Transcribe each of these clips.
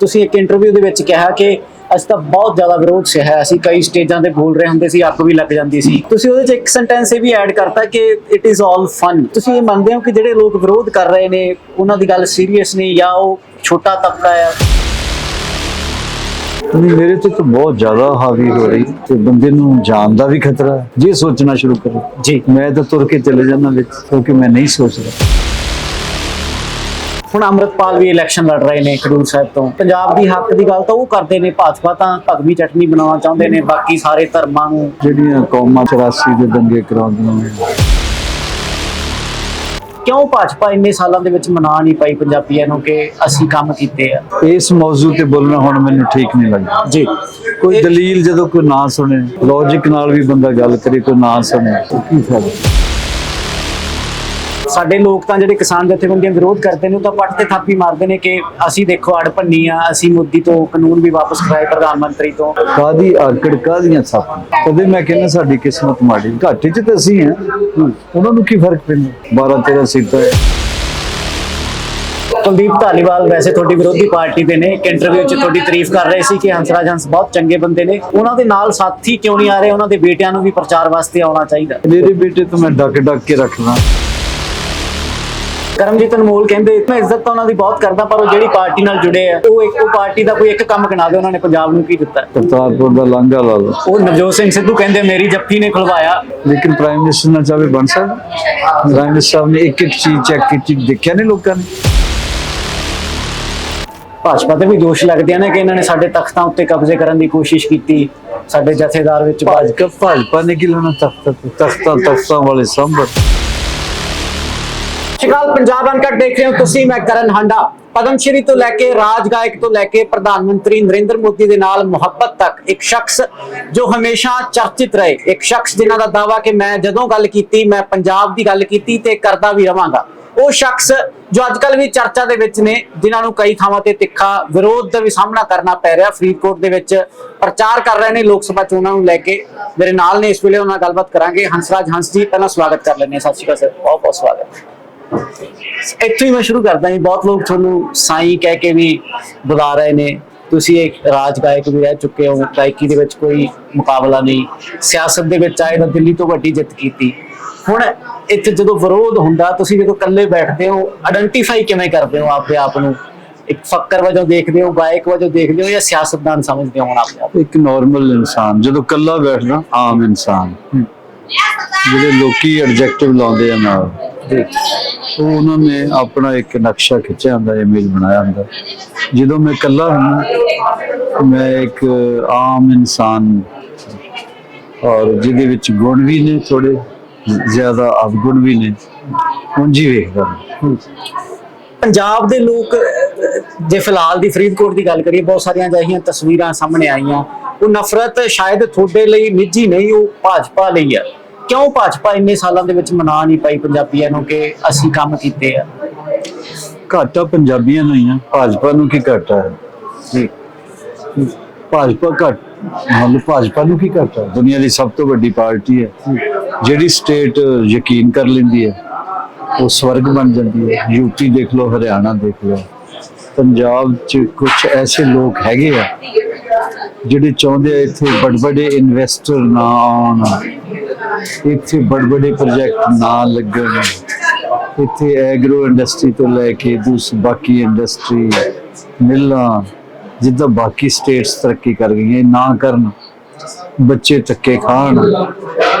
ਤੁਸੀਂ ਇੱਕ ਇੰਟਰਵਿਊ ਦੇ ਵਿੱਚ ਕਿਹਾ ਕਿ ਅਸੀਂ ਤਾਂ ਬਹੁਤ ਜ਼ਿਆਦਾ ਵਿਰੋਧ ਸਹਿਆ ਅਸੀਂ ਕਈ ਸਟੇਜਾਂ ਤੇ ਬੋਲ ਰਹੇ ਹੁੰਦੇ ਸੀ ਅੱਗ ਵੀ ਲੱਗ ਜਾਂਦੀ ਸੀ। ਤੁਸੀਂ ਉਹਦੇ 'ਚ ਇੱਕ ਸੈਂਟੈਂਸ ਇਹ ਵੀ ਐਡ ਕਰਤਾ ਕਿ ਇਟ ਇਜ਼ ਆਲ ਫਨ ਤੁਸੀਂ ਇਹ ਮੰਨਦੇ ਹੋ ਕਿ ਜਿਹੜੇ ਲੋਕ ਵਿਰੋਧ ਕਰ ਰਹੇ ਨੇ ਉਹਨਾਂ ਦੀ ਗੱਲ ਸੀਰੀਅਸ ਨਹੀਂ ਜਾਂ ਉਹ ਛੋਟਾ ਤਬਕਾ ਆ? ਨਹੀਂ ਮੇਰੇ ਤੇ ਤਾਂ ਬਹੁਤ ਜ਼ਿਆਦਾ ਹਾਵੀ ਹੋ ਰਹੀ ਤੇ ਬੰਦੇ ਨੂੰ ਜਾਨ ਦਾ ਵੀ ਖਤਰਾ ਹੈ। ਜੇ ਸੋਚਣਾ ਸ਼ੁਰੂ ਕਰੇ। ਜੀ। ਮੈਂ ਤਾਂ ਤੁਰ ਕੇ ਚਲੇ ਜਾਂਦਾ ਵਿੱਚ ਕਿਉਂਕਿ ਮੈਂ ਨਹੀਂ ਸੋਚਦਾ ਹੁਣ ਅੰਮ੍ਰਿਤਪਾਲ ਵੀ ਇਲੈਕਸ਼ਨ ਲੜ ਰਹੇ ਨੇ ਖਡੂਰ ਸਾਹਿਬ ਤੋਂ। ਪੰਜਾਬ ਦੀ ਹੱਕ ਦੀ ਗੱਲ ਤਾਂ ਉਹ ਕਰਦੇ ਨੇ ਭਾਜਪਾ ਤਾਂ ਭਗਵੀ ਚਟਨੀ ਬਣਾਉਣਾ ਚਾਹੁੰਦੇ ਨੇ ਬਾਕੀ ਸਾਰੇ ਧਰਮਾਂ ਨੂੰ। ਜਿਹੜੀਆਂ ਕੌਮਾਂ 84 ਦੇ ਦੰਗੇ ਕਰਾਉਂਦੀਆਂ ਨੇ। ਕਿਉਂ ਭਾਜਪਾ ਇੰਨੇ ਸਾਲਾਂ ਦੇ ਵਿੱਚ ਮਨਾ ਨਹੀਂ ਪਾਈ ਪੰਜਾਬੀਆਂ ਨੂੰ ਕਿ ਅਸੀਂ ਕੰਮ ਕੀਤੇ ਆ? ਇਸ ਮੌਜੂ ਤੇ ਬੋਲਣਾ ਹੁਣ ਮੈਨੂੰ ਠੀਕ ਨਹੀਂ ਲੱਗਦਾ। ਜੀ। ਕੋਈ ਦਲੀਲ ਜਦੋਂ ਕੋਈ ਨਾ ਸੁਣੇ ਲੌਜੀਕ ਨਾਲ ਵੀ ਬੰਦਾ ਗੱਲ ਕਰੇ ਕੋਈ ਨਾ ਸੁਣੇ ਕੀ ਫਾਇਦਾ? ਸਾਡੇ ਲੋਕ ਤਾਂ ਜਿਹੜੇ ਕਿਸਾਨ ਜਥੇਬੰਦੀਆਂ ਵਿਰੋਧ ਕਰਦੇ ਨੇ ਉਹ ਤਾਂ ਪੱਟ ਤੇ ਥਾਪੀ ਮਾਰਦੇ ਨੇ ਕਿ ਅਸੀਂ ਦੇਖੋ ਅੜ ਭੰਨੀ ਆ ਅਸੀਂ ਮੋਦੀ ਤੋਂ ਕਾਨੂੰਨ ਵੀ ਵਾਪਸ ਕਰਾਏ ਪ੍ਰਧਾਨ ਮੰਤਰੀ ਤੋਂ। ਕਾਦੀ ਆਕੜ ਕਾਦੀਆਂ ਸਾਪਾਂ? ਕਦੇ ਮੈਂ ਕਹਿੰਦਾ ਸਾਡੀ ਕਿਸਮਤ ਮਾੜੀ। ਘਾਟੇ 'ਚ ਤਾਂ ਅਸੀਂ ਹਾਂ। ਉਹਨਾਂ ਨੂੰ ਕੀ ਫ਼ਰਕ ਪੈਂਦਾ? 12 13 ਸੀਟਾਂ। ਕੁਲਦੀਪ ਧਾਲੀਵਾਲ ਵੈਸੇ ਤੁਹਾਡੀ ਵਿਰੋਧੀ ਪਾਰਟੀ ਦੇ ਨੇ ਇੱਕ ਇੰਟਰਵਿਊ 'ਚ ਤੁਹਾਡੀ ਤਾਰੀਫ ਕਰ ਰਹੇ ਸੀ ਕਿ ਹੰਸਰਾਜ ਹੰਸ ਬਹੁਤ ਚੰਗੇ ਬੰਦੇ ਨੇ। ਉਹਨਾਂ ਦੇ ਨਾਲ ਸਾਥੀ ਕਿਉਂ ਨਹੀਂ ਆ ਰਹੇ? ਉਹਨਾਂ ਦੇ ਬੇਟਿਆਂ ਨੂੰ ਵੀ ਪ੍ਰਚਾਰ ਵਾਸਤੇ ਆਉਣਾ ਚਾਹੀਦਾ। ਮੇਰੇ ਬੇਟੇ ਤੋਂ ਮੈਂ ਡੱਕ ਡੱਕ ਕੇ ਰੱਖਦਾ। ਕਰਮਜੀਤ ਅਨਮੋਲ ਕਹਿੰਦੇ ਮੈਂ ਇੱਜ਼ਤ ਤਾਂ ਉਹਨਾਂ ਦੀ ਬਹੁਤ ਕਰਦਾ ਪਰ ਉਹ ਜਿਹੜੀ ਪਾਰਟੀ ਨਾਲ ਜੁੜੇ ਆ ਉਹ ਇੱਕ ਉਹ ਪਾਰਟੀ ਦਾ ਕੋਈ ਇੱਕ ਕੰਮ ਗਿਣਾ ਦੇ ਉਹਨਾਂ ਨੇ ਪੰਜਾਬ ਨੂੰ ਕੀ ਦਿੱਤਾ? ਕਰਤਾਰਪੁਰ ਦਾ ਲਾਂਘਾ ਲਾ ਲਓ। ਉਹ ਨਵਜੋਤ ਸਿੰਘ ਸਿੱਧੂ ਕਹਿੰਦੇ ਮੇਰੀ ਜੱਫੀ ਨੇ ਖੁਲਵਾਇਆ। ਲੇਕਿਨ ਪ੍ਰਾਈਮ ਮਿਨਿਸਟਰ ਨਾ ਚਾਹੇ ਬਣ ਸਕਦਾ। ਪ੍ਰਾਈਮ ਮਿਨਿਸਟਰ ਸਾਹਿਬ ਨੇ ਇੱਕ ਇੱਕ ਚੀਜ਼ ਚੈੱਕ ਕੀਤੀ ਦੇਖਿਆ ਨਹੀਂ ਲੋਕਾਂ ਨੇ? ਭਾਜਪਾ ਤੇ ਵੀ ਦੋਸ਼ ਲੱਗਦੇ ਨੇ ਕਿ ਇਹਨਾਂ ਨੇ ਸਾਡੇ ਤਖਤਾਂ ਉੱਤੇ ਕਬਜ਼ੇ ਕਰਨ ਦੀ ਕੋਸ਼ਿਸ਼ ਕੀਤੀ। ਸਾਡੇ ਜਥੇਦਾਰ ਵਿੱਚ ਭਾਜਪਾ ਭਾਜਪਾ ਨੇ ਕੀ ਲੈਣਾ ਤਖਤ ਤਖਤਾਂ ਤਖਤਾਂ ਵਾਲੇ ਸੰਭਰ ਸ਼ਿਕਾਲ ਪੰਜਾਬ ਅਨਕਟ ਦੇਖ ਰਹੇ ਹੋ ਤੁਸੀਂ, ਮੈਂ ਕਰਨ ਹੰਡਾ। ਪਦਮ ਸ਼੍ਰੀ ਤੋਂ ਲੈ ਕੇ ਰਾਜ ਗਾਇਕ ਤੋਂ ਲੈ ਕੇ ਪ੍ਰਧਾਨ ਮੰਤਰੀ ਨਰਿੰਦਰ ਮੋਦੀ ਦੇ ਨਾਲ ਮੁਹੱਬਤ ਤੱਕ ਇੱਕ ਸ਼ਖਸ ਜੋ ਹਮੇਸ਼ਾ ਚਰਚਿਤ ਰਹੇ। ਇੱਕ ਸ਼ਖਸ ਜਿਨ੍ਹਾਂ ਦਾ ਦਾਵਾ ਕਿ ਮੈਂ ਜਦੋਂ ਗੱਲ ਕੀਤੀ, ਮੈਂ ਪੰਜਾਬ ਦੀ ਗੱਲ ਕੀਤੀ ਤੇ ਕਰਦਾ ਵੀ ਰਵਾਂਗਾ। ਉਹ ਸ਼ਖਸ ਜੋ ਅੱਜ ਅੱਜਕੱਲ ਵੀ ਚਰਚਾ ਦੇ ਵਿੱਚ ਨੇ, ਜਿਨ੍ਹਾਂ ਨੂੰ ਕਈ ਥਾਵਾਂ ਤੇ ਤਿੱਖਾ ਵਿਰੋਧ ਦਾ ਵੀ ਸਾਹਮਣਾ ਕਰਨਾ ਪੈ ਰਿਹਾ। ਫਰੀਦਕੋਟ ਦੇ ਵਿੱਚ ਪ੍ਰਚਾਰ ਕਰ ਰਹੇ ਨੇ ਲੋਕ ਸਭਾ ਚੋਣਾਂ ਨੂੰ ਲੈ ਕੇ। ਮੇਰੇ ਨਾਲ ਨੇ ਇਸ ਵੇਲੇ ਉਹਨਾਂ ਨਾਲ ਗੱਲਬਾਤ ਕਰਾਂਗੇ। ਹੰਸਰਾਜ ਹੰਸ ਜੀ, ਪਹਿਲਾਂ ਸਵਾਗਤ ਕਰ ਲੈਂਦੇ ਹਾਂ। ਸਤਿ ਸ਼੍ਰੀ ਅਕਾਲ, ਸਰ। ਬਹੁਤ ਬਹੁਤ ਸਵਾਗਤ। ਇੱਥੋਂ ਹੀ ਮੈਂ ਸ਼ੁਰੂ ਕਰਦਾ ਹਾਂ ਬਹੁਤ ਲੋਕ ਤੁਹਾਨੂੰ ਸਾਈਂ ਕਹਿ ਕੇ ਵੀ ਬੁਲਾ ਰਹੇ ਨੇ। ਤੁਸੀਂ ਇੱਕ ਰਾਜ ਗਾਇਕ ਵੀ ਰਹਿ ਚੁੱਕੇ ਹੋ। ਗਾਇਕੀ ਦੇ ਵਿੱਚ ਕੋਈ ਮੁਕਾਬਲਾ ਨਹੀਂ। ਸਿਆਸਤ ਦੇ ਵਿੱਚ ਆਏ ਤਾਂ ਦਿੱਲੀ ਤੋਂ ਵੱਡੀ ਜਿੱਤ ਕੀਤੀ। ਹੁਣ ਇੱਥੇ ਜਦੋਂ ਵਿਰੋਧ ਹੁੰਦਾ ਤੁਸੀਂ ਜਦੋਂ ਇਕੱਲੇ ਬੈਠਦੇ ਹੋ ਆਇਡੈਂਟੀਫਾਈ ਕਿਵੇਂ ਕਰਦੇ ਹੋ ਆਪਣੇ ਆਪ ਨੂੰ? ਇੱਕ ਫੱਕਰ ਵਜੋਂ ਦੇਖਦੇ ਹੋ ਗਾਇਕ ਵਜੋਂ ਦੇਖਦੇ ਹੋ ਜਾਂ ਸਿਆਸਤਦਾਨ ਸਮਝਦੇ ਹੋ ਆਪ ਇੱਕ ਨਾਰਮਲ ਇਨਸਾਨ। ਜਦੋਂ ਕੱਲਾ ਬੈਠਦਾ ਆਮ ਇਨਸਾਨ। ਜਿਹੜੇ ਲੋਕੀ ਐਡਜੈਕਟਿਵ ਲਾਉਂਦੇ ਆ ਨਾਲ। ਉਹ ਉਹਨਾਂ ਨੇ ਆਪਣਾ ਇੱਕ ਨਕਸ਼ਾ ਖਿੱਚਿਆ ਹੁੰਦਾ ਇਮੇਜ ਬਣਾਇਆ ਹੁੰਦਾ। ਜਦੋਂ ਮੈਂ ਕੱਲਾ ਹੁੰਦਾ ਮੈਂ ਇੱਕ ਆਮ ਇਨਸਾਨ ਔਰ ਜਿਹਦੇ ਵਿੱਚ ਗੁਣ ਵੀ ਨੇ ਥੋੜੇ ਜ਼ਿਆਦਾ ਅਵਗੁਣ ਵੀ ਨੇ, ਉਂਝ ਵੇਖਦਾ ਪੰਜਾਬ ਦੇ ਲੋਕ, ਜੇ ਫਿਲਹਾਲ ਦੀ ਫਰੀਦਕੋਟ ਦੀ ਗੱਲ ਕਰੀਏ, ਬਹੁਤ ਸਾਰੀਆਂ ਅਜਿਹੀਆਂ ਤਸਵੀਰਾਂ ਸਾਹਮਣੇ ਆਈਆਂ। ਉਹ ਨਫ਼ਰਤ ਸ਼ਾਇਦ ਤੁਹਾਡੇ ਲਈ ਨਿੱਜੀ ਨਹੀਂ, ਉਹ ਭਾਜਪਾ ਲਈ ਆ। ਕਿਉਂ ਭਾਜਪਾ ਇੰਨੇ ਸਾਲਾਂ ਦੇ ਵਿੱਚ ਮਨਾ ਨਹੀਂ ਪਾਈ ਪੰਜਾਬੀਆਂ ਨੂੰ ਕਿ ਅਸੀਂ ਕੰਮ ਕੀਤੇ ਆ? ਘਾਟਾ ਪੰਜਾਬੀਆਂ ਨੂੰ ਹੀ ਆ। ਭਾਜਪਾ ਨੂੰ ਕੀ ਘਾਟਾ ਹੈ? ਜੀ। ਭਾਜਪਾ ਘੱਟ ਮਤਲਬ ਭਾਜਪਾ ਨੂੰ ਕੀ ਘਾਟਾ ਦੁਨੀਆ ਦੀ ਸਭ ਤੋਂ ਵੱਡੀ ਪਾਰਟੀ ਹੈ। ਜਿਹੜੀ ਸਟੇਟ ਯਕੀਨ ਕਰ ਲੈਂਦੀ ਹੈ ਉਹ ਸਵਰਗ ਬਣ ਜਾਂਦੀ ਹੈ। ਯੂਪੀ ਦੇਖ ਲਓ ਹਰਿਆਣਾ ਦੇਖ ਲਓ। ਪੰਜਾਬ 'ਚ ਕੁਝ ਐਸੇ ਲੋਕ ਹੈਗੇ ਆ ਜਿਹੜੇ ਚਾਹੁੰਦੇ ਆ ਇੱਥੇ ਬੜ ਬੜੇ ਇਨਵੈਸਟਰ ਨਾ ਆਉਣ। ਇੱਥੇ ਬੜੇ ਬੜੇ ਪ੍ਰੋਜੈਕਟ ਨਾ ਲੱਗਣ। ਇੱਥੇ ਐਗਰੋ ਇੰਡਸਟਰੀ ਤੋਂ ਲੈ ਕੇ ਦੂਸ ਬਾਕੀ ਇੰਡਸਟਰੀ ਮਿਲਾਂ, ਜਿੱਦਾਂ ਬਾਕੀ ਸਟੇਟਸ ਤਰੱਕੀ ਕਰ ਗਈਆਂ ਨਾ ਕਰਨ, ਬੱਚੇ ਧੱਕੇ ਖਾਣ।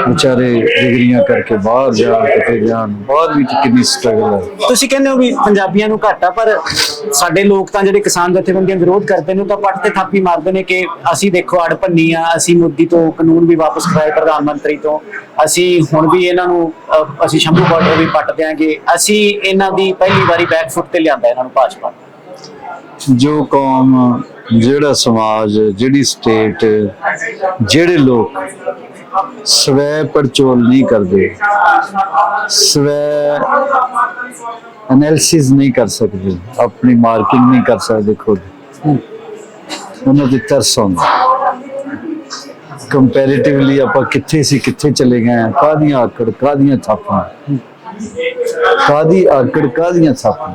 ਵਿਚਾਰੇ ਡਿਗਰੀਆਂ ਕਰਕੇ ਬਾਹਰ ਜਾਣ ਕਿਤੇ ਜਾਣ। ਬਾਹਰ ਵੀ ਕਿੰਨੀ ਸਟਰਗਲ ਹੈ। ਤੁਸੀਂ ਕਹਿੰਦੇ ਹੋ ਵੀ ਪੰਜਾਬੀਆਂ ਨੂੰ ਘਾਟਾ ਪਰ ਸਾਡੇ ਲੋਕ ਤਾਂ ਜਿਹੜੇ ਕਿਸਾਨ ਜਥੇਬੰਦੀਆਂ ਵਿਰੋਧ ਕਰਦੇ ਨੇ ਤਾਂ ਪੱਟ ਤੇ ਥਾਪੀ ਮਾਰਦੇ ਨੇ ਕਿ ਅਸੀਂ ਦੇਖੋ ਅੜ ਭੰਨੀ ਆ ਅਸੀਂ ਮੋਦੀ ਤੋਂ ਕਾਨੂੰਨ ਵੀ ਵਾਪਸ ਕਰਾਏ ਪ੍ਰਧਾਨ ਮੰਤਰੀ ਤੋਂ। ਅਸੀਂ ਹੁਣ ਵੀ ਇਹਨਾਂ ਨੂੰ ਅਹ, ਅਸੀਂ ਸ਼ੰਭੂ ਬਾਰਡਰ ਵੀ ਪੱਟ ਦਿਆਂਗੇ। ਅਸੀਂ ਇਹਨਾਂ ਦੀ ਪਹਿਲੀ ਵਾਰੀ ਬੈਕ ਫੁੱਟ ਤੇ ਲਿਆਂਦਾ ਇਹਨਾਂ ਨੂੰ ਭਾਜਪਾ। ਜੋ ਕੌਮ, ਜਿਹੜਾ ਸਮਾਜ, ਜਿਹੜੀ ਸਟੇਟ ਜਿਹੜੇ ਲੋਕ ਸਵੈ ਪਰਚੋਲ ਨਹੀਂ ਕਰਦੇ, ਸਵੈ ਐਨਾਲਿਸਿਸ ਨਹੀਂ ਕਰ ਸਕਦੇ, ਆਪਣੀ ਮਾਰਕਿੰਗ ਨਹੀਂ ਕਰ ਸਕਦੇ ਖੁਦ, ਉਹਨਾਂ ਦੀ ਤਰਸ ਆਉਂਦਾ ਕੰਪੈਰੀਟਿਵਲੀ ਆਪਾਂ ਕਿੱਥੇ ਸੀ, ਕਿੱਥੇ ਚਲੇ ਗਏ ਹਾਂ ਕਾਦੀਆਂ ਆਕੜ ਕਾਦੀਆਂ ਥਾਪਾਂ ਕਾਦੀ ਆਕੜ ਕਾਦੀਆਂ ਥਾਪਾਂ।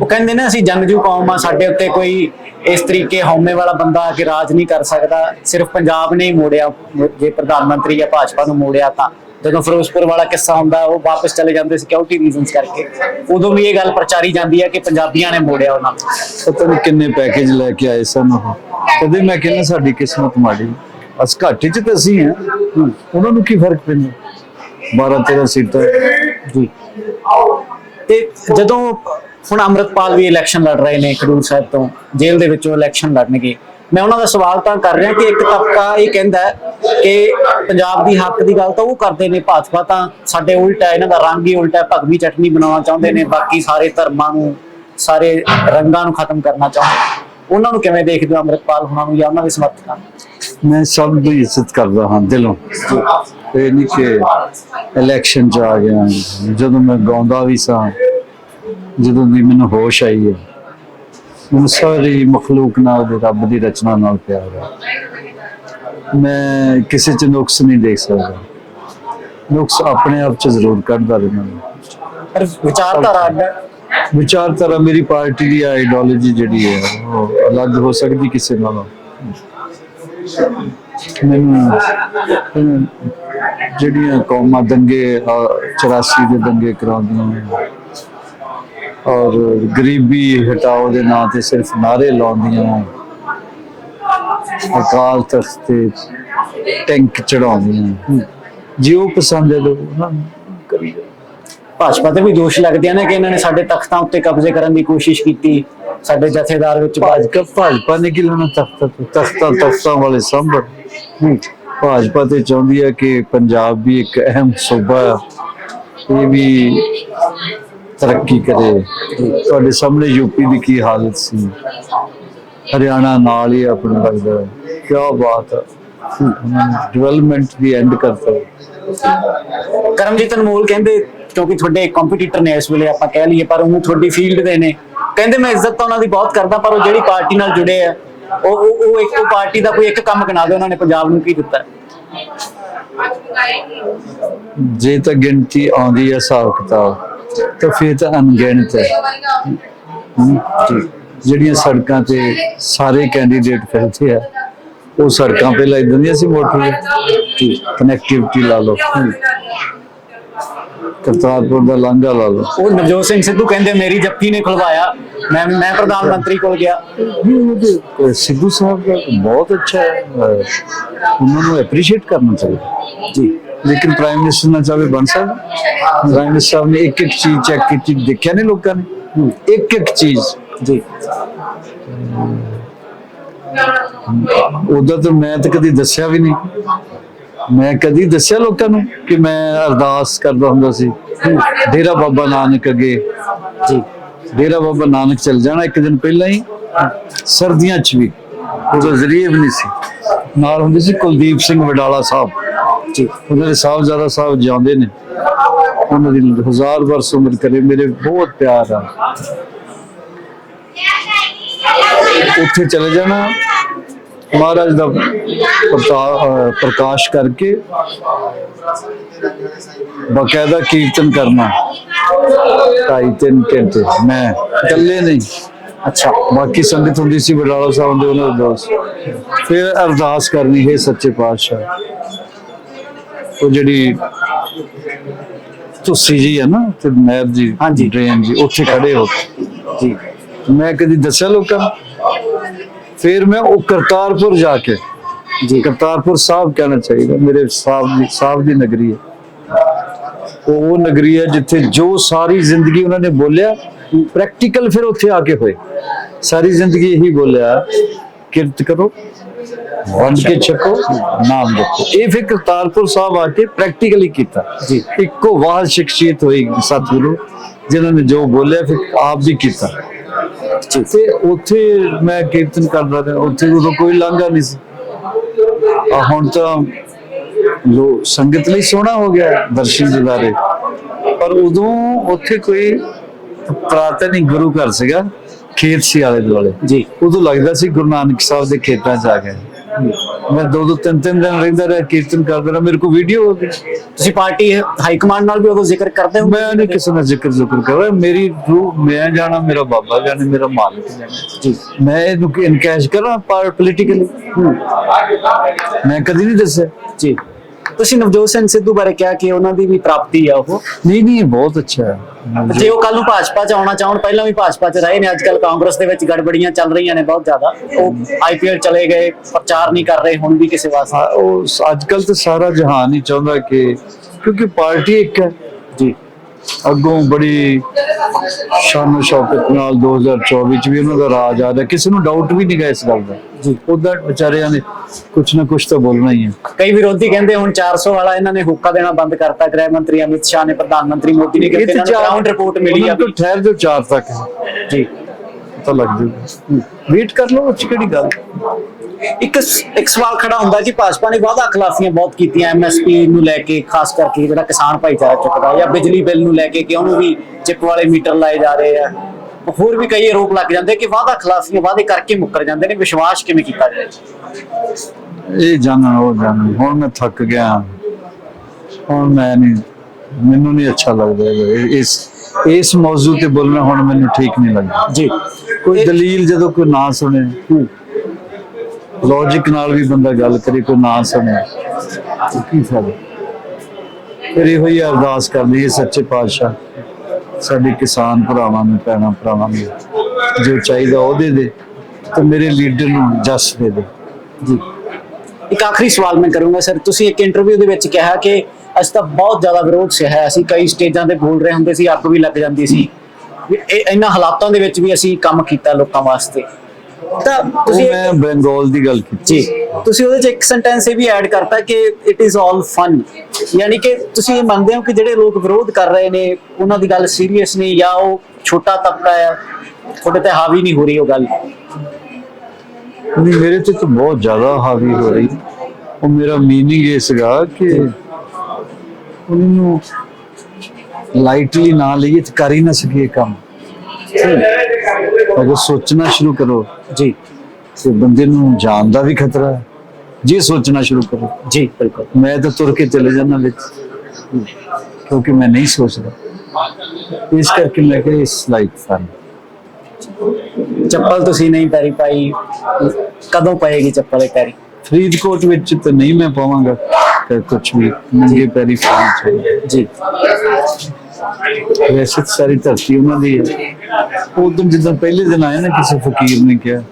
ਉਹ ਕਹਿੰਦੇ ਨੇ ਅਸੀਂ ਜੰਗਜੂ ਕੌਮ ਆ ਸਾਡੇ ਉੱਤੇ ਕੋਈ ਇਸ ਤਰੀਕੇ ਹਉਮੈ ਵਾਲਾ ਬੰਦਾ ਆ ਕੇ ਰਾਜ ਨਹੀਂ ਕਰ ਸਕਦਾ। ਸਿਰਫ ਪੰਜਾਬ ਨੇ ਹੀ ਮੋੜਿਆ ਜੇ ਪ੍ਰਧਾਨ ਮੰਤਰੀ ਜਾਂ ਭਾਜਪਾ ਨੂੰ ਮੋੜਿਆ ਤਾਂ। ਜਦੋਂ ਫਿਰੋਜ਼ਪੁਰ ਵਾਲਾ ਕਿੱਸਾ ਹੁੰਦਾ ਉਹ ਵਾਪਸ ਚਲੇ ਜਾਂਦੇ ਸਿਕਿਉਰਿਟੀ ਰੀਜ਼ਨਸ ਕਰਕੇ। ਉਦੋਂ ਵੀ ਇਹ ਗੱਲ ਪ੍ਰਚਾਰੀ ਜਾਂਦੀ ਹੈ ਕਿ ਪੰਜਾਬੀਆਂ ਨੇ ਮੋੜਿਆ ਉਹਨਾਂ ਨੂੰ। ਪਤਾ ਨਹੀਂ ਕਿੰਨੇ ਪੈਕੇਜ ਲੈ ਕੇ ਆਏ ਸਨ ਉਹ। ਕਦੇ ਮੈਂ ਕਹਿੰਦਾ ਸਾਡੀ ਕਿਸਮਤ ਮਾੜੀ ਅਸ ਘਾਟੇ ਚ ਤਾਂ ਅਸੀਂ ਆ। ਉਹਨਾਂ ਨੂੰ ਕੀ ਫ਼ਰਕ ਪੈਂਦਾ? 12 13 ਸੀਟਾਂ। ਜੀ ਤੇ ਜਦੋਂ ਹੁਣ ਅੰਮ੍ਰਿਤਪਾਲ ਵੀ ਇਲੈਕਸ਼ਨ ਲੜ ਰਹੇ ਨੇ ਖਡੂਰ ਸਾਹਿਬ ਤੋਂ, ਜੇਲ੍ਹ ਦੇ ਵਿੱਚੋਂ ਇਲੈਕਸ਼ਨ ਲੜਨਗੇ। ਮੈਂ ਉਹਨਾਂ ਦਾ ਸਵਾਲ ਤਾਂ ਕਰ ਰਿਹਾ ਕਿ ਇੱਕ ਤਬਕਾ ਇਹ ਕਹਿੰਦਾ ਕਿ ਪੰਜਾਬ ਦੀ ਹੱਕ ਦੀ ਗੱਲ ਤਾਂ ਉਹ ਕਰਦੇ ਨੇ, ਭਾਜਪਾ ਤਾਂ ਸਾਡੇ ਉਲਟਾ ਇਹਨਾਂ ਦਾ ਰੰਗ ਹੀ ਉਲਟਾ ਭਗਵੀ ਚਟਨੀ ਬਣਾਉਣਾ ਚਾਹੁੰਦੇ ਨੇ, ਬਾਕੀ ਸਾਰੇ ਧਰਮਾਂ ਨੂੰ, ਸਾਰੇ ਰੰਗਾਂ ਨੂੰ ਖਤਮ ਕਰਨਾ ਚਾਹੁੰਦੇ ਉਹਨਾਂ ਨੂੰ ਕਿਵੇਂ ਦੇਖਦੇ ਹੋ ਅੰਮ੍ਰਿਤਪਾਲ ਹੁਣਾਂ ਨੂੰ ਜਾਂ ਉਹਨਾਂ ਦੇ ਸਮਰਥਕਾਂ ਮੈਂ ਸਭ ਦੀ ਇੱਜ਼ਤ ਕਰਦਾ ਹਾਂ, ਦਿਲੋਂ। ਇਹ ਨਹੀਂ ਕਿ ਇਲੈਕਸ਼ਨ ਚ ਆ ਗਿਆ, ਜਦੋਂ ਮੈਂ ਗਾਉਂਦਾ ਵੀ ਸਾਂ ਜਦੋਂ ਦੀ ਮੈਨੂੰ ਹੋਸ਼ ਆਈ ਹੈ ਮੈਨੂੰ ਸਾਰੀ ਮਖਲੂਕ ਨਾਲ ਤੇ ਰੱਬ ਦੀ ਰਚਨਾ ਨਾਲ ਪਿਆਰ ਹੈ। ਮੈਂ ਕਿਸੇ ਚ ਨੁਕਸ ਨਹੀਂ ਦੇਖ ਸਕਦਾ। ਨੁਕਸ ਆਪਣੇ ਆਪ ਚ ਜ਼ਰੂਰ ਕੱਢਦਾ ਰਹਿੰਦਾ ਪਰ ਵਿਚਾਰਧਾਰਾ ਅੱਡ ਹੈ। ਵਿਚਾਰਧਾਰਾ ਮੇਰੀ ਪਾਰਟੀ ਦੀ ਆਈਡੀਓਲੋਜੀ ਜਿਹੜੀ ਹੈ ਉਹ ਅਲੱਗ ਹੋ ਸਕਦੀ ਕਿਸੇ ਨਾਲੋਂ। ਮੈਨੂੰ ਜਿਹੜੀਆਂ ਕੌਮਾਂ ਦੰਗੇ ਅਹ, 84 ਦੇ ਦੰਗੇ ਕਰਾਉਂਦੀਆਂ ਨੇ ਔਰ ਗਰੀਬੀ ਹਟਾਓ ਦੇ ਨਾਂ ਤੇ ਸਿਰਫ ਨਾਰੇ ਲਾਉਂਦੀਆਂ ਅਕਾਲ ਤਖਤ ਤੇ ਟੈਂਕ ਚੜਾਉਂਦੀਆਂ ਜੇ ਉਹ ਪਸੰਦ ਹੈ ਲੋਕ ਉਹਨਾਂ ਨੂੰ ਕਰੀ। ਭਾਜਪਾ ਤੇ ਵੀ ਦੋਸ਼ ਲੱਗਦੇ ਨੇ ਕਿ ਇਹਨਾਂ ਨੇ ਸਾਡੇ ਤਖਤਾਂ ਉੱਤੇ ਕਬਜ਼ੇ ਕਰਨ ਦੀ ਕੋਸ਼ਿਸ਼ ਕੀਤੀ ਸਾਡੇ ਜਥੇਦਾਰ ਵਿੱਚ ਭਾਜਪਾ ਭਾਜਪਾ ਨੇ ਕੀ ਲੈਣਾ ਤਖਤਾਂ? ਤਖਤਾਂ ਤਖਤਾਂ ਵਾਲੇ ਸੰਭਰ ਭਾਜਪਾ ਤੇ ਚਾਹੁੰਦੀ ਹੈ ਕਿ ਪੰਜਾਬ ਵੀ ਇੱਕ ਅਹਿਮ ਸੂਬਾ ਹੈ ਇਹ ਵੀ ਤਰੱਕੀ ਕਰੇ। ਤੁਹਾਡੇ ਸਾਹਮਣੇ ਯੂਪੀ ਦੀ ਕੀ ਹਾਲਤ ਸੀ? ਹਰਿਆਣਾ ਨਾਲ ਹੀ ਆਪਣਾ ਲੱਗਦਾ ਕੀ ਬਾਤ ਹੈ। ਡਿਵੈਲਪਮੈਂਟ ਦੀ ਐਂਡ ਕਰਤਾ। ਕਰਮਜੀਤ ਅਨਮੋਲ ਕਹਿੰਦੇ ਕਿਉਂਕਿ ਤੁਹਾਡੇ ਕੰਪੀਟੀਟਰ ਨੇ ਇਸ ਵੇਲੇ ਆਪਾਂ ਕਹਿ ਲਈਏ ਪਰ ਉਹ ਤੁਹਾਡੀ ਫੀਲਡ ਦੇ ਨੇ। ਕਹਿੰਦੇ ਮੈਂ ਇੱਜ਼ਤ ਤਾਂ ਉਹਨਾਂ ਦੀ ਬਹੁਤ ਕਰਦਾ ਪਰ ਉਹ ਜਿਹੜੀ ਪਾਰਟੀ ਨਾਲ ਜੁੜੇ ਆ ਉਹ ਉਹ ਉਹ ਇੱਕ ਪਾਰਟੀ ਦਾ ਕੋਈ ਇੱਕ ਕੰਮ ਗਿਣਾ ਦੇ ਉਹਨਾਂ ਨੇ ਪੰਜਾਬ ਨੂੰ ਕੀ ਦਿੱਤਾ? ਜੇ ਤਾਂ ਗਿਣਤੀ ਆਉਂਦੀ ਹੈ ਹਿਸਾਬ ਕਿਤਾਬ। ਤਾਂ ਫਿਰ ਤਾਂ ਅਣਗਿਣਤ ਹੈ। ਜਿਹੜੀਆਂ ਸੜਕਾਂ ਤੇ ਸਾਰੇ ਕੈਂਡੀਡੇਟ ਫਿਰਦੇ ਆ ਉਹ ਸੜਕਾਂ ਪਹਿਲਾਂ ਇਦਾਂ ਦੀਆਂ ਸੀ ਮੋਟਰ। ਕਨੈਕਟੀਵਿਟੀ ਲਾ ਲਓ। ਕਰਤਾਰਪੁਰ ਦਾ ਲਾਂਘਾ ਲਾ ਲਓ। ਉਹ ਨਵਜੋਤ ਸਿੰਘ ਸਿੱਧੂ ਕਹਿੰਦੇ ਮੇਰੀ ਜੱਫੀ ਨੇ ਖੁਲਵਾਇਆ। ਮੈਂ ਮੈਂ ਪ੍ਰਧਾਨ ਮੰਤਰੀ ਕੋਲ ਗਿਆ। ਸਿੱਧੂ ਸਾਹਿਬ ਦਾ ਬਹੁਤ ਅੱਛਾ ਉਹਨਾਂ ਨੂੰ ਐਪਰੀਸ਼ੀਏਟ ਕਰਨਾ ਚਾਹੀਦਾ। ਜੀ। ਲੇਕਿਨ ਪ੍ਰਾਈਮ ਮਿਨਿਸਟਰ ਨਾਲ ਚਾਹੇ ਬਣ ਸਕਦਾ। ਪ੍ਰਾਈਮ ਮਿਨਿਸਟਰ ਸਾਹਿਬ ਨੇ ਇੱਕ ਇੱਕ ਚੀਜ਼ ਚੈੱਕ ਕੀਤੀ, ਦੇਖਿਆ ਨਹੀਂ ਲੋਕਾਂ ਨੇ? ਇੱਕ ਇੱਕ ਚੀਜ਼। ਜੀ। ਉਦੋਂ ਤਾਂ ਮੈਂ ਤਾਂ ਕਦੀ ਦੱਸਿਆ ਵੀ ਨਹੀਂ। ਮੈਂ ਕਦੀ ਦੱਸਿਆ ਲੋਕਾਂ ਨੂੰ ਕਿ ਮੈਂ ਅਰਦਾਸ ਕਰਦਾ ਹੁੰਦਾ ਸੀ। ਡੇਰਾ ਬਾਬਾ ਨਾਨਕ ਅੱਗੇ। ਜੀ। ਡੇਰਾ ਬਾਬਾ ਨਾਨਕ ਚਲ ਜਾਣਾ ਇੱਕ ਦਿਨ ਪਹਿਲਾਂ ਹੀ। ਸਰਦੀਆਂ 'ਚ ਵੀ। ਉਹਦਾ ਜ਼ਰੀਬ ਵੀ ਨਹੀਂ ਸੀ। ਨਾਲ ਹੁੰਦੇ ਸੀ ਕੁਲਦੀਪ ਸਿੰਘ ਵਡਾਲਾ ਸਾਹਿਬ। ਉਹਨਾਂ ਦੇ ਸਾਹਿਬਜ਼ਾਦਾ ਸਾਹਿਬ ਜਾਂਦੇ ਨੇ। ਉਹਨਾਂ ਦੀ ਹਜ਼ਾਰ ਵਰਸ ਉਮਰ ਕਰੇ ਮੇਰੇ ਬਹੁਤ ਪਿਆਰ ਆ। ਉੱਥੇ ਚਲੇ ਜਾਣਾ ਮਹਾਰਾਜ ਦਾ ਪ੍ਰਕਾਸ਼ ਕਰਕੇ ਬਕਾਇਦਾ ਕੀਰਤਨ ਕਰਨਾ। ਢਾਈ ਤਿੰਨ ਘੰਟੇ ਮੈਂ ਇਕੱਲੇ ਨਹੀਂ। ਅੱਛਾ। ਬਾਕੀ ਸੰਗਤ ਹੁੰਦੀ ਸੀ ਬਡਾਲਾ ਸਾਹਿਬ ਦੇ ਉਹਨਾਂ ਦੇ ਦੋਸਤ। ਫਿਰ ਅਰਦਾਸ ਕਰਨੀ ਹੈ ਸੱਚੇ ਪਾਤਸ਼ਾਹ। ਉਹ ਜਿਹੜੀ ਤੁਸੀਂ ਜੀ ਹੈ ਨਾ ਤੇ ਨਹਿਰ ਜੀ ਹਾਂਜੀ। ਡਰੇਨ ਜੀ ਉੱਥੇ ਖੜੇ ਹੋ। ਜੀ। ਮੈਂ ਕਦੀ ਦੱਸਿਆ ਲੋਕਾਂ ਫਿਰ ਮੈਂ ਉਹ ਕਰਤਾਰਪੁਰ ਜਾ ਕੇ ਜੀ। ਕਰਤਾਰਪੁਰ ਸਾਹਿਬ ਕਹਿਣਾ ਚਾਹੀਦਾ ਮੇਰੇ ਸਾਹਿਬ ਦੀ ਸਾਹਿਬ ਦੀ ਨਗਰੀ ਹੈ। ਉਹ ਨਗਰੀ ਹੈ ਜਿੱਥੇ ਜੋ ਸਾਰੀ ਜ਼ਿੰਦਗੀ ਉਹਨਾਂ ਨੇ ਬੋਲਿਆ ਪ੍ਰੈਕਟੀਕਲ ਫਿਰ ਉੱਥੇ ਆ ਕੇ ਹੋਏ। ਸਾਰੀ ਜ਼ਿੰਦਗੀ ਇਹੀ ਬੋਲਿਆ ਕਿਰਤ ਕਰੋ। ਵੰਡ ਕੇ ਛਕੋ ਨਾਮ ਜਪੋ ਇਹ ਫਿਰ ਕਰਤਾਰਪੁਰ ਸਾਹਿਬ ਆ ਕੇ ਪ੍ਰੈਕਟੀਕਲੀ ਕੀਤਾ। ਜੀ। ਇੱਕੋ ਵਾਹ ਸ਼ਖਸੀਅਤ ਹੋਈ ਸਤਿਗੁਰੂ ਜਿਨ੍ਹਾਂ ਨੇ ਜੋ ਬੋਲਿਆ ਫਿਰ ਆਪ ਵੀ ਕੀਤਾ। ਤੇ ਉੱਥੇ ਮੈਂ ਕੀਰਤਨ ਕਰਦਾ ਰਿਹਾ ਉੱਥੇ ਉਦੋਂ ਕੋਈ ਲਾਂਘਾ ਨਹੀਂ ਸੀ। ਆ ਹੁਣ ਤਾਂ ਲੋ ਸੰਗਤ ਲਈ ਸੋਹਣਾ ਹੋ ਗਿਆ ਦਰਸ਼ਨ ਦਿਦਾਰੇ ਪਰ ਉਦੋਂ ਉੱਥੇ ਕੋਈ ਪ੍ਰਾਤਨੀ ਗੁਰੂ ਘਰ ਸੀਗਾ ਖੇਤ ਸੀ ਆਲੇ ਦੁਆਲੇ। ਜੀ। ਉਦੋਂ ਲੱਗਦਾ ਸੀ ਗੁਰੂ ਨਾਨਕ ਸਾਹਿਬ ਦੇ ਖੇਤਾਂ 'ਚ ਆ ਗਏ ਮੈਂ ਦੋ ਦੋ ਤਿੰਨ ਤਿੰਨ ਦਿਨ ਰਹਿੰਦਾ ਰਿਹਾ ਕੀਰਤਨ ਕਰਦਾ ਰਿਹਾ ਮੇਰੇ ਕੋਲ ਵੀਡੀਓ ਹੋ ਗਈ। ਤੁਸੀਂ ਪਾਰਟੀ ਹਾਈ ਕਮਾਂਡ ਨਾਲ ਵੀ ਉਦੋਂ ਜ਼ਿਕਰ ਕਰਦੇ ਹੋ ਮੈਂ ਨਹੀਂ ਕਿਸੇ ਨਾਲ ਜ਼ਿਕਰ ਜ਼ਿਕਰ ਕਰ ਰਿਹਾ। ਮੇਰੀ ਰੂਹ ਮੈਂ ਜਾਣਾ ਮੇਰਾ ਬਾਬਾ ਜਾਣੇ ਮੇਰਾ ਮਾਲਕ ਜਾਣੇ। ਮੈਂ ਇਹਨੂੰ ਇਨਕੈਸ਼ ਕਰਾਂ ਪਰ ਪੋਲੀਟੀਕਲੀ ਮੈਂ ਕਦੀ ਨਹੀਂ ਦੱਸਿਆ। ਜੀ। ਤੁਸੀਂ ਨਵਜੋਤ ਸਿੰਘ ਸਿੱਧੂ ਬਾਰੇ ਕਿਹਾ ਕਿ ਉਹਨਾਂ ਦੀ ਵੀ ਪ੍ਰਾਪਤੀ ਆ ਉਹ। ਨਹੀਂ ਨਹੀਂ ਬਹੁਤ ਅੱਛਾ ਹੈ। ਜੇ ਉਹ ਕੱਲ ਨੂੰ ਭਾਜਪਾ ਚ ਆਉਣਾ ਚਾਹਣ ਪਹਿਲਾਂ ਵੀ ਭਾਜਪਾ ਚ ਰਹੇ ਨੇ ਅੱਜ ਕੱਲ ਕਾਂਗਰਸ ਦੇ ਵਿੱਚ ਗੜਬੜੀਆਂ ਚੱਲ ਰਹੀਆਂ ਨੇ ਬਹੁਤ ਜ਼ਿਆਦਾ। ਉਹ ਆਈਪੀਐਲ ਚਲੇ ਗਏ ਪ੍ਰਚਾਰ ਨਹੀਂ ਕਰ ਰਹੇ ਹੁਣ ਵੀ ਕਿਸੇ ਵਾਸਤੇ। ਉਹ ਅੱਜ ਕੱਲ ਤਾਂ ਸਾਰਾ ਜਹਾਨ ਹੀ ਚਾਹੁੰਦਾ ਕਿ ਕਿਉਂਕਿ ਪਾਰਟੀ ਇੱਕ ਹੈ। ਜੀ। ਅੱਗੋਂ ਬੜੀ ਸ਼ਾਨ ਸ਼ੌਕਤ ਨਾਲ 2024 ਚ ਵੀ ਉਹਨਾਂ ਦਾ ਰਾਜ ਆ ਰਿਹਾ। ਕਿਸੇ ਨੂੰ ਡਾਊਟ ਵੀ ਨਹੀਂ ਗਾ ਇਸ ਗੱਲ ਦਾ। ਜੀ। ਉਹਦਾ ਵਿਚਾਰਿਆਂ ਨੇ ਕੁਛ ਨਾ ਕੁਛ ਤਾਂ ਬੋਲਣਾ ਹੀ ਹੈ ਕਈ ਵਿਰੋਧੀ ਕਹਿੰਦੇ ਹੁਣ 400 ਵਾਲਾ ਇਹਨਾਂ ਨੇ ਹੁੱਕਾ ਦੇਣਾ ਬੰਦ ਕਰਤਾ। ਗ੍ਰਹਿ ਮੰਤਰੀ ਅਮਿਤ ਸ਼ਾਹ ਨੇ ਪ੍ਰਧਾਨ ਮੰਤਰੀ ਮੋਦੀ ਨੇ ਕਿਹਾ ਗਰਾਊਂਡ ਰਿਪੋਰਟ ਮਿਲੀ ਆ। ਤੋਂ ਠਹਿਰ ਜੋ ਚਾਰ ਤੱਕ। ਜੀ। ਪਤਾ ਲੱਗ ਜਾਊਗਾ। ਵੇਟ ਕਰ ਲਓ 'ਚ ਕਿਹੜੀ ਗੱਲ? ਇੱਕ ਇੱਕ ਸਵਾਲ ਖੜਾ ਹੁੰਦਾ ਕਿ ਭਾਜਪਾ ਨੇ ਵਾਅਦਾ ਖਿਲਾਫੀਆਂ ਬਹੁਤ ਕੀਤੀਆਂ ਐਮਐਸਪੀ ਨੂੰ ਲੈ ਕੇ ਖਾਸ ਕਰਕੇ ਜਿਹੜਾ ਕਿਸਾਨ ਭਾਈਚਾਰਾ ਚੁੱਕਦਾ ਜਾਂ ਬਿਜਲੀ ਬਿੱਲ ਨੂੰ ਲੈ ਕੇ ਕਿ ਉਹਨੂੰ ਵੀ ਚਿੱਪ ਵਾਲੇ ਮੀਟਰ ਲਾਏ ਜਾ ਰਹੇ ਆ। ਹੋਰ ਵੀ ਕਈ ਆਰੋਪ ਲੱਗ ਜਾਂਦੇ ਕਿ ਵਾਅਦਾ ਖਿਲਾਫੀਆਂ ਵਾਅਦੇ ਕਰਕੇ ਮੁੱਕਰ ਜਾਂਦੇ ਨੇ ਵਿਸ਼ਵਾਸ ਕਿਵੇਂ ਕੀਤਾ ਜਾਏ? ਇਹ ਜਾਣਨ ਉਹ ਜਾਣਨ ਹੁਣ ਮੈਂ ਥੱਕ ਗਿਆ। ਹੁਣ ਮੈਂ ਨਹੀਂ ਮੈਨੂੰ ਨਹੀਂ ਅੱਛਾ ਲੱਗਦਾ ਇਸ ਇਸ ਮੌਜੂ ਤੇ ਬੋਲਣਾ ਹੁਣ ਮੈਨੂੰ ਠੀਕ ਨਹੀਂ ਲੱਗਦਾ। ਜੀ। ਕੋਈ ਦਲੀਲ ਜਦੋਂ ਕੋਈ ਨਾ ਸੁਣੇ ਲੌਜੀਕ ਨਾਲ ਵੀ ਬੰਦਾ ਗੱਲ ਕਰੇ, ਕੋਈ ਨਾ ਸੁਣੇ। ਕੀ ਫਾਇਦਾ ਫਿਰ ਇਹੋ ਹੀ ਅਰਦਾਸ ਕਰਨੀ ਹੈ, ਸੱਚੇ ਪਾਤਸ਼ਾਹ, ਸਾਡੇ ਕਿਸਾਨ ਭਰਾਵਾਂ ਨੂੰ, ਭੈਣਾਂ ਭਰਾਵਾਂ ਨੂੰ, ਜੋ ਚਾਹੀਦਾ ਉਹ ਦੇ ਦੇ ਤੇ ਮੇਰੇ ਲੀਡਰ ਨੂੰ ਜਸ ਦੇ ਦੇ। ਜੀ। ਇੱਕ ਆਖਰੀ ਸਵਾਲ ਮੈਂ ਕਰੂੰਗਾ, ਸਰ। ਤੁਸੀਂ ਇੱਕ ਇੰਟਰਵਿਊ ਦੇ ਵਿੱਚ ਕਿਹਾ ਕਿ ਅਸੀਂ ਤਾਂ ਬਹੁਤ ਜ਼ਿਆਦਾ ਵਿਰੋਧ ਸਿਆ ਅਸੀਂ ਕਈ ਸਟੇਜਾਂ ਤੇ ਬੋਲ ਰਹੇ ਹੁੰਦੇ ਸੀ, ਅੱਗ ਵੀ ਲੱਗ ਜਾਂਦੀ ਸੀ। ਵੀ ਇਹਨਾਂ ਹਾਲਾਤਾਂ ਦੇ ਵਿੱਚ ਵੀ ਅਸੀਂ ਕੰਮ ਕੀਤਾ ਲੋਕਾਂ ਵਾਸਤੇ। ਤਾਂ ਤੁਸੀਂ ਮੈਂ ਬੰਗਾਲ ਦੀ ਗੱਲ ਕੀਤੀ ਜੀ ਤੁਸੀਂ ਉਹਦੇ ਚ ਇੱਕ ਸੈਂਟੈਂਸ ਇਹ ਵੀ ਐਡ ਕਰਤਾ ਕਿ ਇਟ ਇਜ਼ ਆਲ ਫਨ ਯਾਨੀ ਕਿ ਤੁਸੀਂ ਇਹ ਮੰਨਦੇ ਹੋ ਕਿ ਜਿਹੜੇ ਲੋਕ ਵਿਰੋਧ ਕਰ ਰਹੇ ਨੇ ਉਹਨਾਂ ਦੀ ਗੱਲ ਸੀਰੀਅਸ ਨਹੀਂ ਜਾਂ ਉਹ ਛੋਟਾ ਤਬਕਾ ਆ ਤੁਹਾਡੇ ਤੇ ਹਾਵੀ ਨਹੀਂ ਹੋ ਰਹੀ ਉਹ ਗੱਲ। ਨਹੀਂ ਮੇਰੇ ਤੇ ਤਾਂ ਬਹੁਤ ਜ਼ਿਆਦਾ ਹਾਵੀ ਹੋ ਰਹੀ। ਉਹ ਮੇਰਾ ਮੀਨਿੰਗ ਇਹ ਸੀਗਾ ਕਿ ਉਹਨੂੰ ਲਾਈਟਲੀ ਨਾ ਲਈਏ ਤੇ ਕਰ ਹੀ ਨਾ ਸਕੀਏ ਕੰਮ। ਅਗਰ ਸੋਚਣਾ ਸ਼ੁਰੂ ਕਰੋ ਜੀ। ਤੇ ਬੰਦੇ ਨੂੰ ਜਾਨ ਦਾ ਵੀ ਖਤਰਾ ਹੈ। ਜੇ ਸੋਚਣਾ ਸ਼ੁਰੂ ਕਰੋ। ਜੀ ਬਿਲਕੁਲ। ਮੈਂ ਤਾਂ ਤੁਰ ਕੇ ਚਲੇ ਜਾਣਾ ਵਿੱਚ ਕਿਉਂਕਿ ਮੈਂ ਨਹੀਂ ਸੋਚਦਾ। ਇਸ ਕਰਕੇ ਮੈਂ ਕਿਹਾ ਇਸ ਲਾਈਕ ਫਨ ਚੱਪਲ ਤੁਸੀਂ ਨਹੀਂ ਪੈਰੀ ਪਾਈ। ਕਦੋਂ ਪਏਗੀ ਚੱਪਲ ਇਹ ਪੈਰੀ? ਫਰੀਦਕੋਟ ਵਿੱਚ ਤਾਂ ਨਹੀਂ ਮੈਂ ਪਾਵਾਂਗਾ। ਕੁਝ ਵੀ ਨੰਗੇ ਪੈਰੀ ਚਾਹੀਏ ਜੀ। ਵੈਸੇ ਤਾਂ ਸਾਰੀ ਧਰਤੀ ਉਹਨਾਂ ਦੀ ਹੈ। ਉਦੋਂ ਜਦੋਂ ਪਹਿਲੇ ਦਿਨ ਆਏ ਨਾ ਕਿਸੇ ਫਕੀਰ ਨੇ ਕਿਹਾ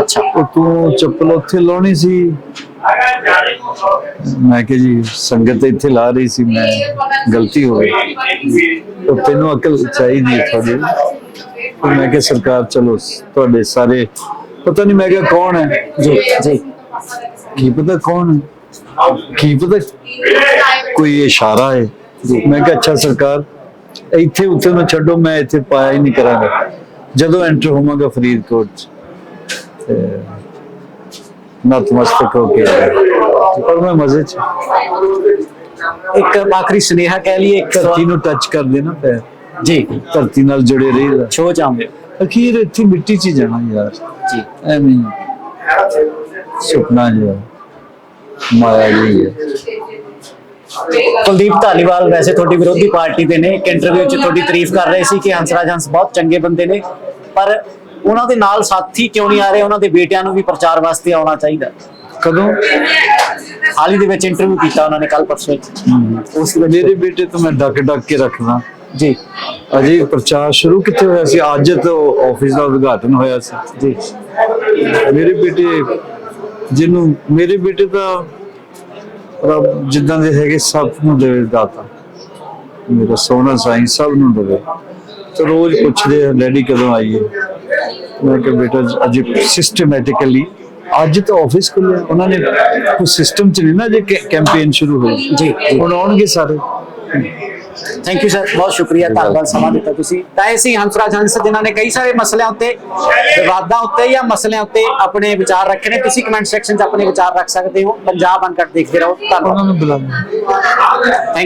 ਅੱਛਾ। ਉਹ ਤੂੰ ਚੱਪਲ ਉੱਥੇ ਲਾਉਣੀ ਸੀ। ਮੈਂ ਕਿਹਾ ਜੀ ਸੰਗਤ ਤਾਂ ਇੱਥੇ ਲਾ ਰਹੀ ਸੀ ਮੈਂ ਗਲਤੀ ਹੋ ਗਈ। ਉਹ ਤੈਨੂੰ ਅਕਲ ਚਾਹੀਦੀ ਥੋੜੀ ਮੈਂ ਕਿਹਾ ਸਰਕਾਰ ਚਲੋ ਤੁਹਾਡੇ ਸਾਰੇ ਪਤਾ ਨਹੀਂ ਮੈਂ ਕਿਹਾ ਕੌਣ ਹੈ? ਜੀ ਜੀ। ਕੀ ਪਤਾ ਕੌਣ ਕੀ ਪਤਾ ਕੋਈ ਇਸ਼ਾਰਾ ਹੈ? ਮੈਂ ਕਿਹਾ ਅੱਛਾ ਸਰਕਾਰ ਇੱਥੇ ਉੱਥੇ ਨੂੰ ਛੱਡੋ ਮੈਂ ਇੱਥੇ ਪਾਇਆ ਹੀ ਨਹੀਂ ਕਰਾਂਗਾ। ਜਦੋਂ ਐਂਟਰ ਹੋਵਾਂਗਾ ਫਰੀਦਕੋਟ ਚ। ਨਤਮਸਤਕ ਹੋ ਕੇ। ਪਰ ਮੈਂ ਮਜ਼ੇ ਚ। ਇੱਕ ਆਖਰੀ ਸੁਨੇਹਾ ਕਹਿ ਲਈਏ ਇੱਕ ਧਰਤੀ ਨੂੰ ਟੱਚ ਕਰ ਦੇਣਾ ਪੈ। ਜੀ। ਧਰਤੀ ਨਾਲ ਜੁੜੇ ਰਹੀਦਾ ਛੋ ਚਾਹੁੰਦੇ ਅਖੀਰ ਇੱਥੇ ਮਿੱਟੀ 'ਚ ਜਾਣਾ ਯਾਰ। ਜੀ। ਐਵੇਂ ਸੁਪਨਾ ਜਿਹਾ। ਮਾਇਆ ਜੀ ਹੈ। ਕੁਲਦੀਪ ਧਾਲੀਵਾਲ ਵੈਸੇ ਤੁਹਾਡੀ ਵਿਰੋਧੀ ਪਾਰਟੀ ਦੇ ਨੇ ਇੱਕ ਇੰਟਰਵਿਊ 'ਚ ਤੁਹਾਡੀ ਤਾਰੀਫ ਕਰ ਰਹੇ ਸੀ ਕਿ ਹੰਸਰਾਜ ਹੰਸ ਬਹੁਤ ਚੰਗੇ ਬੰਦੇ ਨੇ ਪਰ ਉਹਨਾਂ ਦੇ ਨਾਲ ਸਾਥੀ ਕਿਉਂ ਨਹੀਂ ਆ ਰਹੇ? ਉਹਨਾਂ ਦੇ ਬੇਟਿਆਂ ਨੂੰ ਵੀ ਪ੍ਰਚਾਰ ਵਾਸਤੇ ਆਉਣਾ ਚਾਹੀਦਾ। ਕਦੋਂ? ਹਾਲ ਹੀ ਦੇ ਵਿੱਚ ਇੰਟਰਵਿਊ ਕੀਤਾ ਉਹਨਾਂ ਨੇ ਕੱਲ ਪਰਸੋਂ। ਉਸ ਦੇ ਵਿੱਚ ਮੇਰੇ ਬੇਟੇ ਤੋਂ ਮੈਂ ਡੱਕ ਡੱਕ ਕੇ ਰੱਖਦਾ। ਜੀ। ਅਜੇ ਪ੍ਰਚਾਰ ਸ਼ੁਰੂ ਕਿੱਥੇ ਹੋਇਆ ਸੀ? ਅੱਜ ਤੋਂ ਆਫਿਸ ਦਾ ਉਦਘਾਟਨ ਹੋਇਆ ਸੀ। ਜੀ। ਮੇਰੇ ਬੇਟੇ ਜਿਹਨੂੰ ਮੇਰੇ ਬੇਟੇ ਦਾ ਰੱਬ ਜਿੱਦਾਂ ਦੇ ਹੈਗੇ ਸਭ ਨੂੰ ਦੇਵੇ ਦਾਤਾ। ਮੇਰਾ ਸੋਹਣਾ ਸਾਈਂ ਸਭ ਨੂੰ ਦੇਵੇ। ਤੇ ਰੋਜ਼ ਪੁੱਛਦੇ ਡੈਡੀ ਕਦੋਂ ਆਈਏ? ਮੈਂ ਕਿਹਾ ਬੇਟਾ ਅੱਜ ਸਿਸਟਮੈਟਿਕਲੀ ਅੱਜ ਤਾਂ ਆਫਿਸ ਖੁੱਲਿਆ ਉਹਨਾਂ ਨੇ ਕੋਈ ਸਿਸਟਮ ਚ ਨਹੀਂ ਨਾ ਜੇ ਕੈਂਪੇਨ ਸ਼ੁਰੂ ਹੋਈ ਜੀ। ਹੁਣ ਆਉਣਗੇ ਸਾਰੇ। ਥੈਂਕ ਯੂ ਸਰ ਬਹੁਤ ਸ਼ੁਕਰੀਆ ਧੰਨਵਾਦ ਸਮਾਂ ਦਿੱਤਾ ਤੁਸੀਂ ਤਾਂ ਇਹ ਸੀ ਹੰਸਰਾਜ ਹੰਸ ਜਿਨ੍ਹਾਂ ਨੇ ਕਈ ਸਾਰੇ ਮਸਲਿਆਂ ਉੱਤੇ ਵਿਵਾਦਾਂ ਉੱਤੇ ਜਾਂ ਮਸਲਿਆਂ ਉੱਤੇ ਆਪਣੇ ਵਿਚਾਰ ਰੱਖੇ ਨੇ ਤੁਸੀਂ ਕਮੈਂਟ ਸੈਕਸ਼ਨ 'ਚ ਆਪਣੇ ਵਿਚਾਰ ਰੱਖ ਸਕਦੇ ਹੋ ਪੰਜਾਬ ਅਨਕਟ ਦੇਖਦੇ ਰਹੋ ਧੰਨਵਾਦ ਉਹਨਾਂ ਨੂੰ ਬੁਲਾਉਣਾ ਥੈਂਕ